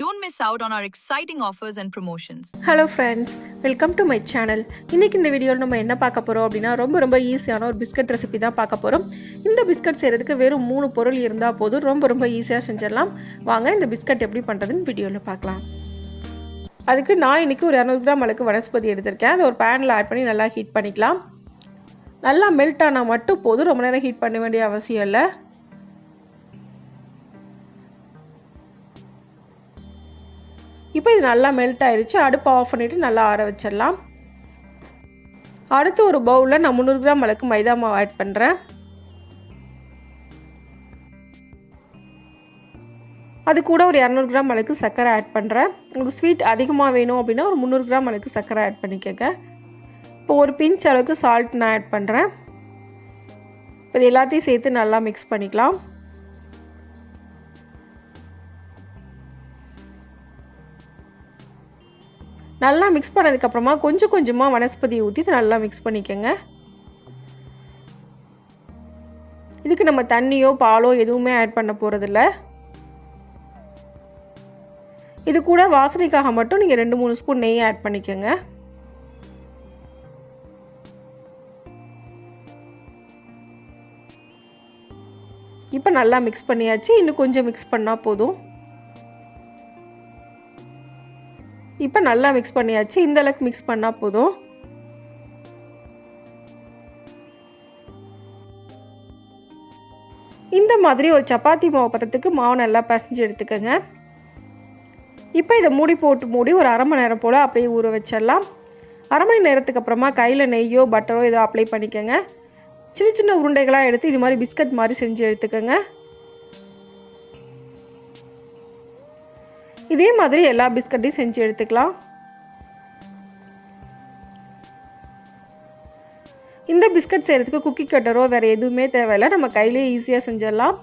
don't miss out on our exciting offers and promotions hello friends welcome to my channel இன்றைக்கி இந்த வீடியோவில் நம்ம என்ன பார்க்க போகிறோம் அப்படின்னா ரொம்ப ரொம்ப ஈஸியான ஒரு பிஸ்கட் ரெசிபி தான் பார்க்க போகிறோம் இந்த பிஸ்கட் செய்கிறதுக்கு வெறும் மூணு பொருள் இருந்தால் போதும். ரொம்ப ரொம்ப ஈஸியாக செஞ்சிடலாம். வாங்க இந்த பிஸ்கட் எப்படி பண்ணுறதுன்னு வீடியோவில் பார்க்கலாம். அதுக்கு நான் இன்றைக்கி ஒரு இரநூறு கிராம் அளவுக்கு வனஸ்பதி எடுத்திருக்கேன். அதை ஒரு பேனில் ஆட் பண்ணி நல்லா ஹீட் பண்ணிக்கலாம். நல்லா மெல்ட் ஆனால் மட்டும் போதும். ரொம்ப நேரம் ஹீட் பண்ண வேண்டிய அவசியம் இல்லை. இப்போ இது நல்லா மெல்ட் ஆயிடுச்சு அடுப்பை ஆஃப் பண்ணிவிட்டு நல்லா ஆற வச்சிடலாம். அடுத்து ஒரு பவுலில் நான் முந்நூறு கிராம் அளவுக்கு மைதா மாவு ஆட் பண்ணுறேன் அது கூட ஒரு இரநூறு கிராம் அளவுக்கு சர்க்கரை ஆட் பண்ணுறேன் உங்களுக்கு ஸ்வீட் அதிகமாக வேணும் அப்படின்னா ஒரு முந்நூறு கிராம் அளவுக்கு சர்க்கரை ஆட் பண்ணிக்கோங்க. இப்போ ஒரு பிஞ்ச் அளவுக்கு சால்ட் நான் ஆட் பண்ணுறேன் இப்போ இது எல்லாத்தையும் சேர்த்து நல்லா மிக்ஸ் பண்ணிக்கலாம். நல்லா மிக்ஸ் பண்ணதுக்கப்புறமா கொஞ்சம் கொஞ்சமாக வனஸ்பதி ஊற்றி நல்லா மிக்ஸ் பண்ணிக்கோங்க. இதுக்கு நம்ம தண்ணியோ பாலோ எதுவுமே ஆட் பண்ண போகிறதில்ல இது கூட வாசனைக்காக மட்டும் நீங்கள் ரெண்டு மூணு ஸ்பூன் நெய் ஆட் பண்ணிக்கோங்க. இப்போ நல்லா மிக்ஸ் பண்ணியாச்சு. இன்னும் கொஞ்சம் மிக்ஸ் பண்ணால் போதும். இப்போ நல்லா மிக்ஸ் பண்ணியாச்சு. இந்த அளவுக்கு மிக்ஸ் பண்ணால் போதும். இந்த மாதிரி ஒரு சப்பாத்தி மாவு பதத்துக்கு மாவு நல்லா பசஞ்சு எடுத்துக்கோங்க. இப்போ இதை மூடி போட்டு மூடி ஒரு அரை மணி நேரம் போல் அப்படியே ஊற வச்சிடலாம். அரை மணி நேரத்துக்கு அப்புறமா கையில் நெய்யோ பட்டரோ ஏதோ அப்ளை பண்ணிக்கோங்க. சின்ன சின்ன உருண்டைகளாக எடுத்து இது மாதிரி பிஸ்கட் மாதிரி செஞ்சு எடுத்துக்கோங்க. இதே மாதிரி எல்லா பிஸ்கட்டையும் செஞ்சு எடுத்துக்கலாம். இந்த பிஸ்கட் செய்கிறதுக்கு குக்கி கட்டரோ வேறு எதுவுமே தேவையில்லை. நம்ம கையிலே ஈஸியாக செஞ்சிடலாம்.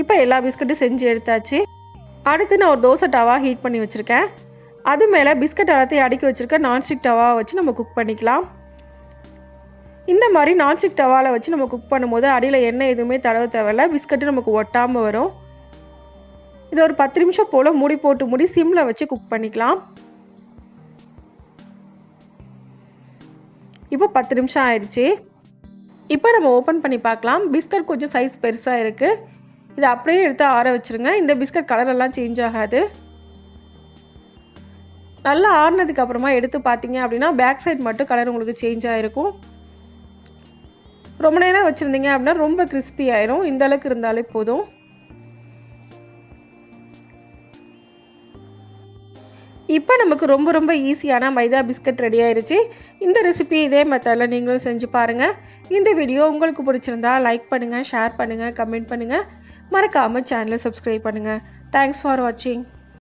இப்போ எல்லா பிஸ்கட்டும் செஞ்சு எடுத்தாச்சு. அடுத்து நான் ஒரு தோசை டவா ஹீட் பண்ணி வச்சுருக்கேன். அது மேலே பிஸ்கட் எல்லாத்தையும் அடுக்கி வச்சுருக்க நான்ஸ்டிக் டவாவை வச்சு நம்ம குக் பண்ணிக்கலாம். இந்த மாதிரி நான்ஸ்டிக் டவாவில் வச்சு நம்ம குக் பண்ணும்போது அடியில் எண்ணெய் எதுவுமே தடவை தேவையில்ல. பிஸ்கட்டு நமக்கு ஒட்டாமல் வரும். இது ஒரு பத்து நிமிஷம் போல் மூடி போட்டு மூடி சிம்மில் வச்சு குக் பண்ணிக்கலாம். இப்போ பத்து நிமிஷம் ஆயிடுச்சு. இப்போ நம்ம ஓப்பன் பண்ணி பார்க்கலாம். பிஸ்கட் கொஞ்சம் சைஸ் பெருசாக இருக்குது இதை அப்படியே எடுத்து ஆற வச்சுருங்க. இந்த பிஸ்கட் கலரெல்லாம் சேஞ்ச் ஆகாது. நல்லா ஆறுனதுக்கு அப்புறமா எடுத்து பார்த்தீங்க அப்படின்னா பேக் சைட் மட்டும் கலர் உங்களுக்கு சேஞ்ச் ஆகிருக்கும் ரொம்ப நேரம் வச்சுருந்தீங்க அப்படின்னா ரொம்ப கிறிஸ்பி ஆயிரும். இந்த அளவுக்கு இருந்தாலே போதும். இப்போ நமக்கு ரொம்ப ரொம்ப ஈஸியான மைதா பிஸ்கட் ரெடி ஆயிடுச்சு இந்த ரெசிபி இதே மெத்தடில் நீங்களும் செஞ்சு பாருங்கள் இந்த வீடியோ உங்களுக்கு பிடிச்சிருந்தா லைக் பண்ணுங்கள் ஷேர் பண்ணுங்கள் கமெண்ட் பண்ணுங்கள் மறக்காமல் சேனலை சப்ஸ்கிரைப் பண்ணுங்கள் தேங்க்ஸ் ஃபார் வாட்சிங்